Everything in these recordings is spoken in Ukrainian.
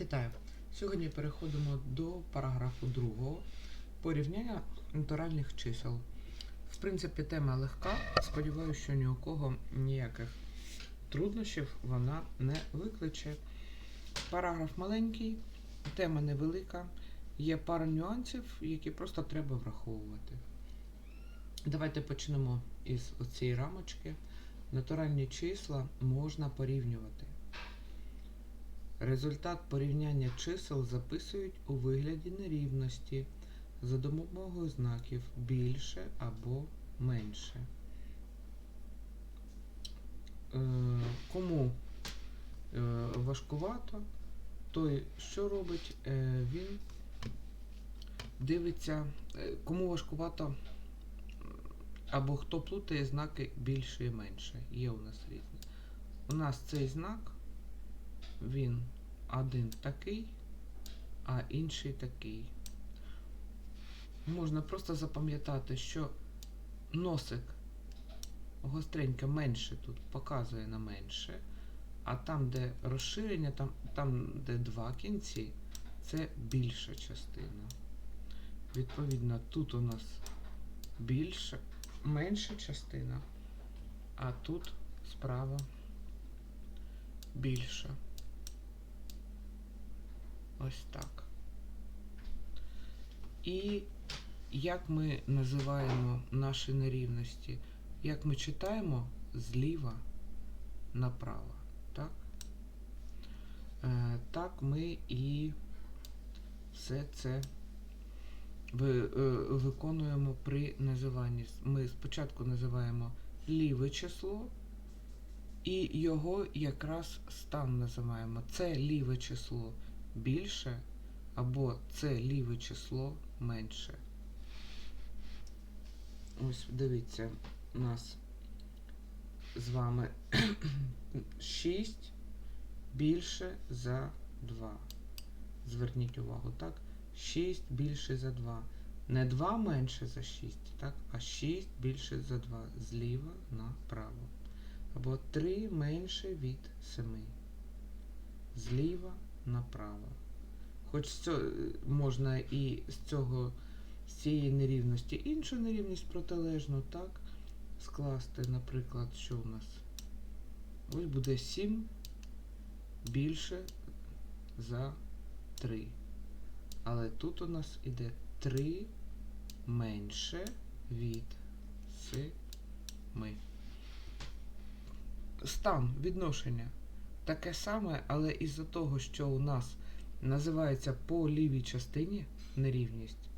Вітаю! Сьогодні переходимо до параграфу 2 порівняння натуральних чисел. В принципі, тема легка. Сподіваюся, що ні у кого ніяких труднощів вона не викличе. Параграф маленький, тема невелика, є пара нюансів, які просто треба враховувати. Давайте почнемо із цієї рамочки. Натуральні числа можна порівнювати. Результат порівняння чисел записують у вигляді нерівності за допомогою знаків більше або менше. Е, Кому е, важкувато, той що робить, Е, він дивиться, кому важкувато або хто плутає знаки більше і менше. Є у нас різні. У нас цей знак він один такий, а інший такий. Можна просто запам'ятати, що носик гостренько менше тут показує на менше, а там, де розширення, там, там де два кінці, це більша частина. Відповідно, тут у нас більше, менша частина, а тут справа більша. Ось так. І як ми називаємо наші нерівності? Як ми читаємо зліва направо. Так? Е, так ми і все це е, виконуємо при називанні. Ми спочатку називаємо ліве число, і його якраз стан називаємо. Це ліве число більше, або це ліве число менше. Ось дивіться, у нас з вами 6 більше за 2. Зверніть увагу, так? 6 більше за 2. Не 2 менше за 6, так? а 6 більше за 2. Зліва направо. Або 3 менше від 7. Зліва направо. Хоч це можна і з цього з цієї нерівності іншу нерівність протилежну, так? Скласти, наприклад, що у нас? Ось буде 7 більше за 3. Але тут у нас іде 3 менше від 7. Стан відношення таке саме, але із-за того, що у нас називається по лівій частині нерівність,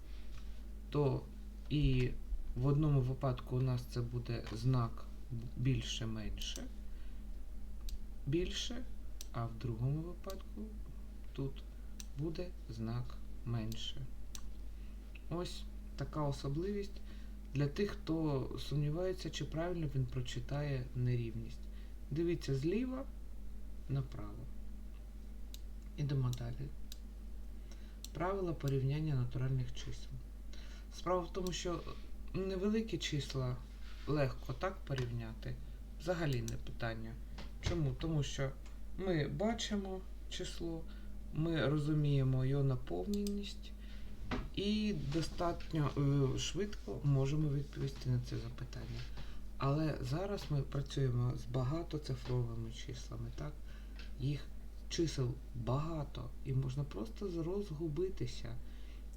то і в одному випадку у нас це буде знак більше-менше, більше, а в другому випадку тут буде знак менше. Ось така особливість для тих, хто сумнівається, чи правильно він прочитає нерівність. Дивіться зліва направо. Ідемо далі. Правила порівняння натуральних чисел. Справа в тому, що невеликі числа легко так порівняти. Взагалі не питання. Чому? Тому що ми бачимо число, ми розуміємо його наповненість і достатньо е, швидко можемо відповісти на це запитання. Але зараз ми працюємо з багатоцифровими числами, так? Їх чисел багато, і можна просто розгубитися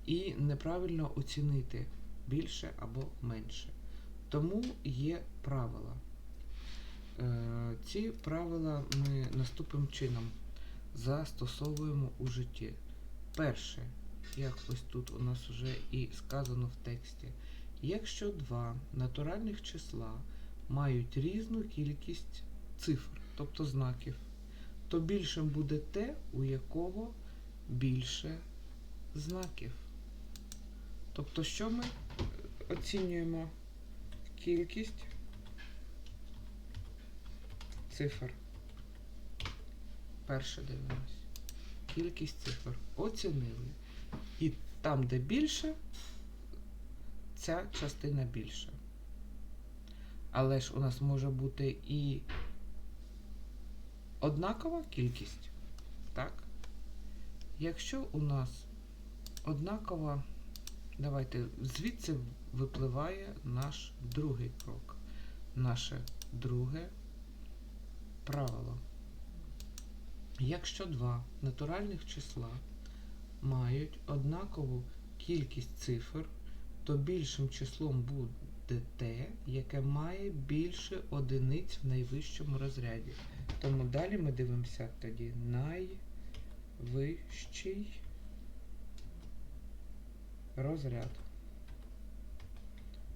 і неправильно оцінити більше або менше. Тому є правила. Е, ці правила ми наступним чином застосовуємо у житті. Перше, як ось тут у нас вже і сказано в тексті, якщо два натуральних числа мають різну кількість цифр, тобто знаків, то більшим буде те, у якого більше знаків. Тобто, що ми оцінюємо кількість цифр. Перше дивимось. Кількість цифр. Оцінили. І там, де більше, ця частина більша. Але ж у нас може бути і однакова кількість, так? Якщо у нас однакова, давайте звідси випливає наш другий крок, наше друге правило. Якщо два натуральних числа мають однакову кількість цифр, то більшим числом буде те, яке має більше одиниць в найвищому розряді. Тому далі ми дивимося тоді найвищий розряд.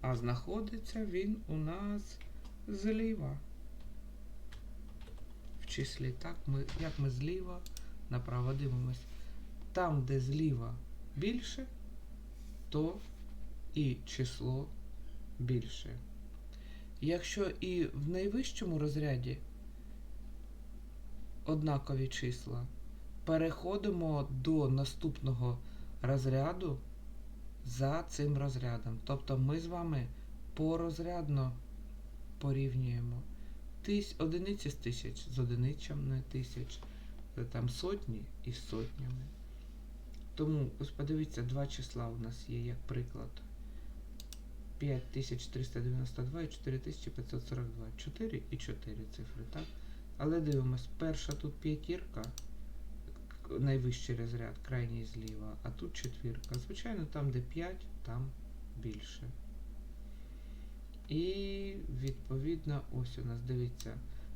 А знаходиться він у нас зліва. В числі так, ми, як ми зліва направо дивимось. Там, де зліва більше, то і число більше. Якщо і в найвищому розряді однакові числа, переходимо до наступного розряду за цим розрядом. Тобто ми з вами порозрядно порівнюємо тись, одиниці з тисяч з одиничами тисяч, е, там сотні із сотнями. Тому ось подивіться, два числа у нас є як приклад. 5392 і 4542. 4 і 4 цифри, так? Але дивимось, перша тут п'ятірка, найвищий розряд, крайній зліва, а тут четвірка. Звичайно, там, де 5, там більше. І відповідно, ось у нас дивіться,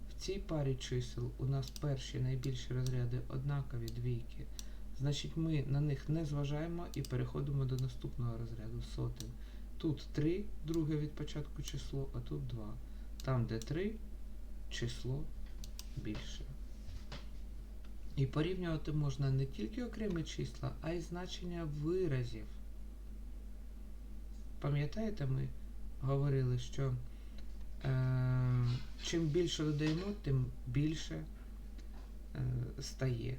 в цій парі чисел у нас перші найбільші розряди однакові двійки. Значить, ми на них не зважаємо і переходимо до наступного розряду сотень. Тут 3, друге від початку число, а тут 2. Там, де 3, число більше. І порівнювати можна не тільки окремі числа, а й значення виразів. Пам'ятаєте, ми говорили, що е, чим більше додаємо, тим більше е, стає.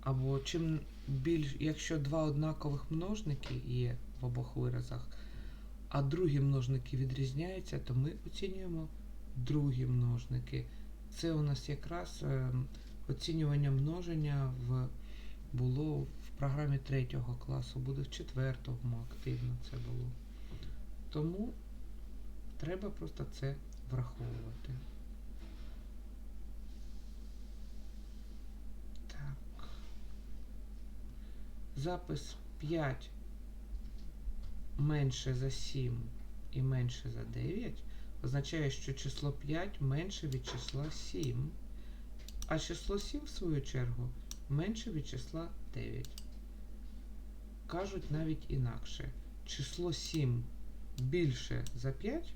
Або чим більш, якщо два однакових множники є в обох виразах, а другі множники відрізняються, то ми оцінюємо другі множники. Це у нас якраз е, оцінювання множення в, було в програмі третього класу, буде в четвертому активно це було. Тому треба просто це враховувати. Так. Запис 5 менше за 7 і менше за 9 означає, що число 5 менше від числа 7, а число 7, в свою чергу, менше від числа 9. Кажуть навіть інакше. Число 7 більше за 5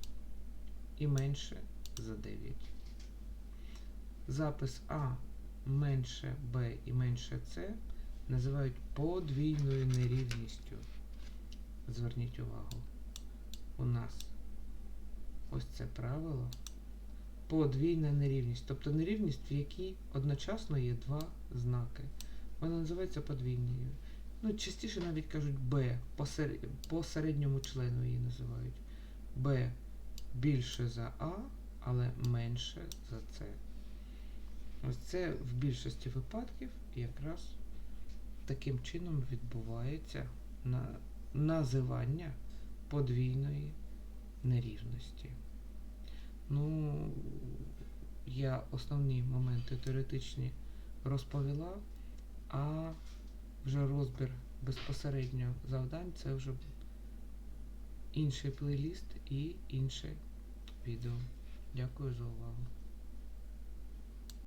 і менше за 9. Запис А менше Б і менше С називають подвійною нерівністю. Зверніть увагу. У нас ось це правило. Подвійна нерівність. Тобто нерівність, в якій одночасно є два знаки. Вона називається подвійною. Ну, частіше навіть кажуть Б, по, середньому члену її називають. Б більше за А, але менше за С. Ось це в більшості випадків якраз таким чином відбувається на називання подвійної нерівності. Ну, я основні моменти теоретичні розповіла, а вже розбір безпосередньо завдань це вже інший плейліст і інше відео. Дякую за увагу.